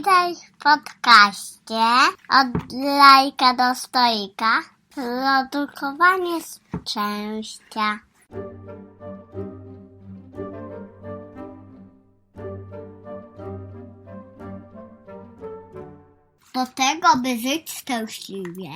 Witaj w podcaście od lajka do stoika. Produkowanie szczęścia. Do tego, by żyć szczęśliwie,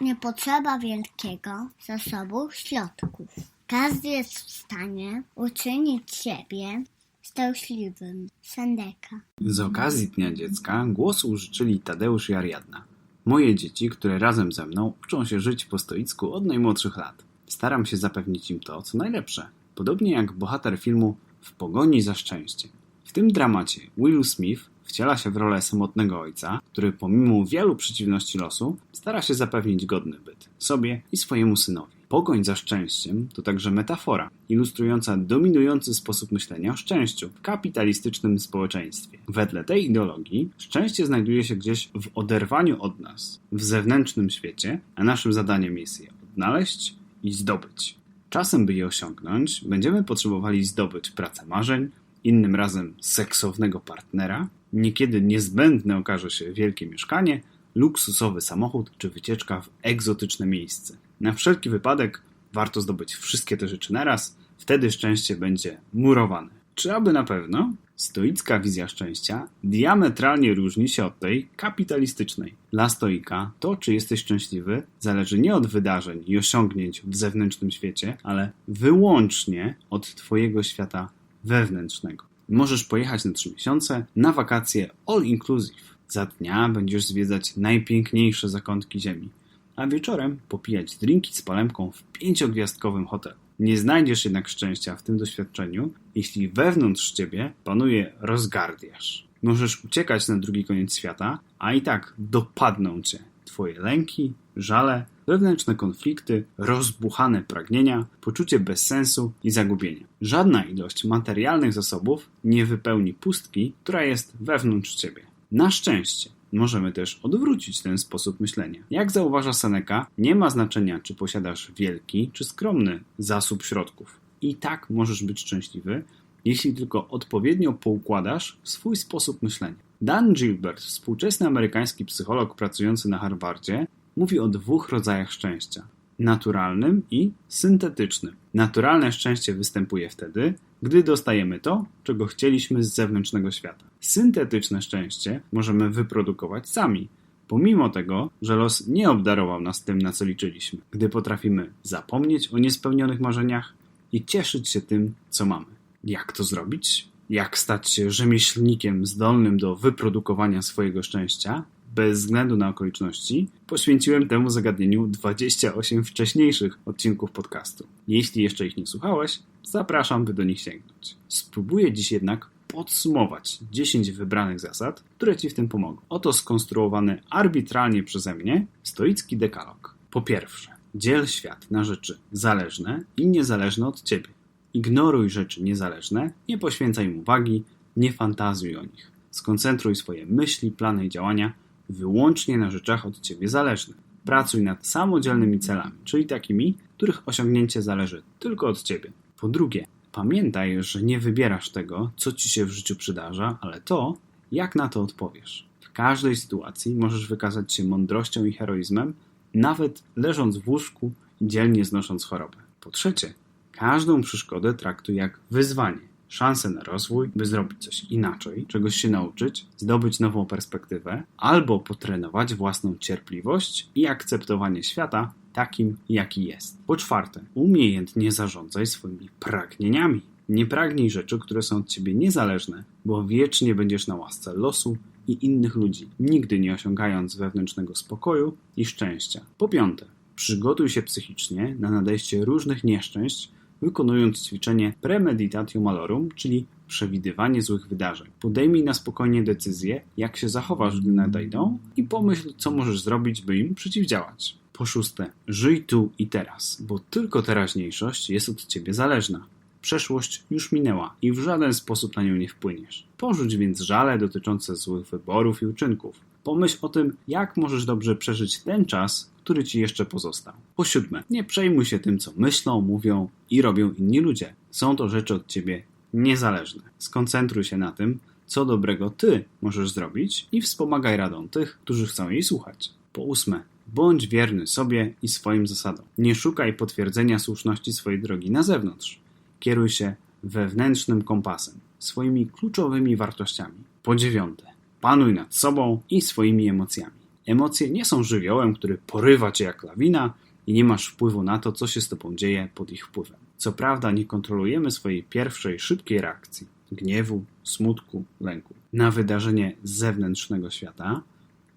nie potrzeba wielkiego zasobu środków. Każdy jest w stanie uczynić siebie szczęśliwym. Sendeka. Z okazji Dnia Dziecka głosu użyczyli Tadeusz i Ariadna. Moje dzieci, które razem ze mną uczą się żyć po stoicku od najmłodszych lat. Staram się zapewnić im to, co najlepsze. Podobnie jak bohater filmu W pogoni za szczęściem. W tym dramacie Will Smith wciela się w rolę samotnego ojca, który pomimo wielu przeciwności losu stara się zapewnić godny byt sobie i swojemu synowi. Pogoń za szczęściem to także metafora ilustrująca dominujący sposób myślenia o szczęściu w kapitalistycznym społeczeństwie. Wedle tej ideologii szczęście znajduje się gdzieś w oderwaniu od nas, w zewnętrznym świecie, a naszym zadaniem jest je odnaleźć i zdobyć. Czasem, by je osiągnąć, będziemy potrzebowali zdobyć pracę marzeń, innym razem seksownego partnera, niekiedy niezbędne okaże się wielkie mieszkanie, luksusowy samochód czy wycieczka w egzotyczne miejsce. Na wszelki wypadek warto zdobyć wszystkie te rzeczy naraz, wtedy szczęście będzie murowane. Czy aby na pewno? Stoicka wizja szczęścia diametralnie różni się od tej kapitalistycznej. Dla stoika to, czy jesteś szczęśliwy, zależy nie od wydarzeń i osiągnięć w zewnętrznym świecie, ale wyłącznie od Twojego świata wewnętrznego. Możesz pojechać na 3 miesiące na wakacje all inclusive. Za dnia będziesz zwiedzać najpiękniejsze zakątki ziemi, a wieczorem popijać drinki z palemką w pięciogwiazdkowym hotelu. Nie znajdziesz jednak szczęścia w tym doświadczeniu, jeśli wewnątrz ciebie panuje rozgardiasz. Możesz uciekać na drugi koniec świata, a i tak dopadną cię twoje lęki, żale, wewnętrzne konflikty, rozbuchane pragnienia, poczucie bezsensu i zagubienia. Żadna ilość materialnych zasobów nie wypełni pustki, która jest wewnątrz ciebie. Na szczęście możemy też odwrócić ten sposób myślenia. Jak zauważa Seneca, nie ma znaczenia, czy posiadasz wielki czy skromny zasób środków. I tak możesz być szczęśliwy, jeśli tylko odpowiednio poukładasz swój sposób myślenia. Dan Gilbert, współczesny amerykański psycholog pracujący na Harvardzie, mówi o dwóch rodzajach szczęścia: naturalnym i syntetycznym. Naturalne szczęście występuje wtedy, gdy dostajemy to, czego chcieliśmy z zewnętrznego świata. Syntetyczne szczęście możemy wyprodukować sami, pomimo tego, że los nie obdarował nas tym, na co liczyliśmy, gdy potrafimy zapomnieć o niespełnionych marzeniach i cieszyć się tym, co mamy. Jak to zrobić? Jak stać się rzemieślnikiem zdolnym do wyprodukowania swojego szczęścia? Bez względu na okoliczności, poświęciłem temu zagadnieniu 28 wcześniejszych odcinków podcastu. Jeśli jeszcze ich nie słuchałeś, zapraszam, by do nich sięgnąć. Spróbuję dziś jednak podsumować 10 wybranych zasad, które Ci w tym pomogą. Oto skonstruowany arbitralnie przeze mnie stoicki dekalog. Po pierwsze, dziel świat na rzeczy zależne i niezależne od Ciebie. Ignoruj rzeczy niezależne, nie poświęcaj im uwagi, nie fantazuj o nich. Skoncentruj swoje myśli, plany i działania wyłącznie na rzeczach od Ciebie zależnych. Pracuj nad samodzielnymi celami, czyli takimi, których osiągnięcie zależy tylko od Ciebie. Po drugie, pamiętaj, że nie wybierasz tego, co Ci się w życiu przydarza, ale to, jak na to odpowiesz. W każdej sytuacji możesz wykazać się mądrością i heroizmem, nawet leżąc w łóżku i dzielnie znosząc chorobę. Po trzecie, każdą przeszkodę traktuj jak wyzwanie, szansę na rozwój, by zrobić coś inaczej, czegoś się nauczyć, zdobyć nową perspektywę, albo potrenować własną cierpliwość i akceptowanie świata takim, jaki jest. Po czwarte, umiejętnie zarządzaj swoimi pragnieniami. Nie pragnij rzeczy, które są od ciebie niezależne, bo wiecznie będziesz na łasce losu i innych ludzi, nigdy nie osiągając wewnętrznego spokoju i szczęścia. Po piąte, przygotuj się psychicznie na nadejście różnych nieszczęść, wykonując ćwiczenie premeditatio malorum, czyli przewidywanie złych wydarzeń. Podejmij na spokojnie decyzję, jak się zachowasz, gdy nadejdą i pomyśl, co możesz zrobić, by im przeciwdziałać. Po szóste, żyj tu i teraz, bo tylko teraźniejszość jest od ciebie zależna. Przeszłość już minęła i w żaden sposób na nią nie wpłyniesz. Porzuć więc żale dotyczące złych wyborów i uczynków. Pomyśl o tym, jak możesz dobrze przeżyć ten czas, który ci jeszcze pozostał. Po siódme, nie przejmuj się tym, co myślą, mówią i robią inni ludzie. Są to rzeczy od ciebie niezależne. Skoncentruj się na tym, co dobrego ty możesz zrobić i wspomagaj radą tych, którzy chcą jej słuchać. Po ósme, bądź wierny sobie i swoim zasadom. Nie szukaj potwierdzenia słuszności swojej drogi na zewnątrz. Kieruj się wewnętrznym kompasem, swoimi kluczowymi wartościami. Po dziewiąte, panuj nad sobą i swoimi emocjami. Emocje nie są żywiołem, który porywa cię jak lawina i nie masz wpływu na to, co się z tobą dzieje pod ich wpływem. Co prawda, nie kontrolujemy swojej pierwszej, szybkiej reakcji gniewu, smutku, lęku na wydarzenie z zewnętrznego świata,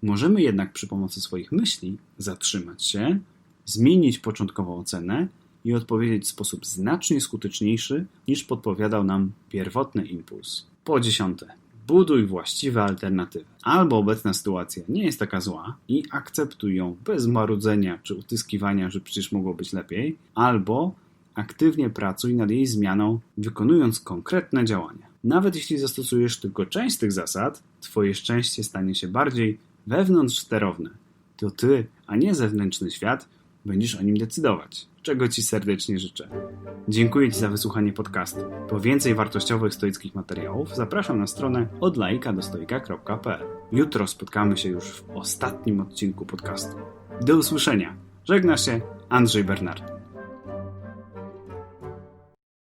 możemy jednak przy pomocy swoich myśli zatrzymać się, zmienić początkową ocenę i odpowiedzieć w sposób znacznie skuteczniejszy niż podpowiadał nam pierwotny impuls. Po dziesiąte, buduj właściwe alternatywy. Albo obecna sytuacja nie jest taka zła i akceptuj ją bez marudzenia czy utyskiwania, że przecież mogło być lepiej, albo aktywnie pracuj nad jej zmianą, wykonując konkretne działania. Nawet jeśli zastosujesz tylko część tych zasad, Twoje szczęście stanie się bardziej wewnątrz sterowne. To Ty, a nie zewnętrzny świat, będziesz o nim decydować. Czego Ci serdecznie życzę. Dziękuję Ci za wysłuchanie podcastu. Po więcej wartościowych stoickich materiałów zapraszam na stronę od laika do stoika.pl. Jutro spotkamy się już w ostatnim odcinku podcastu. Do usłyszenia. Żegna się Andrzej Bernard.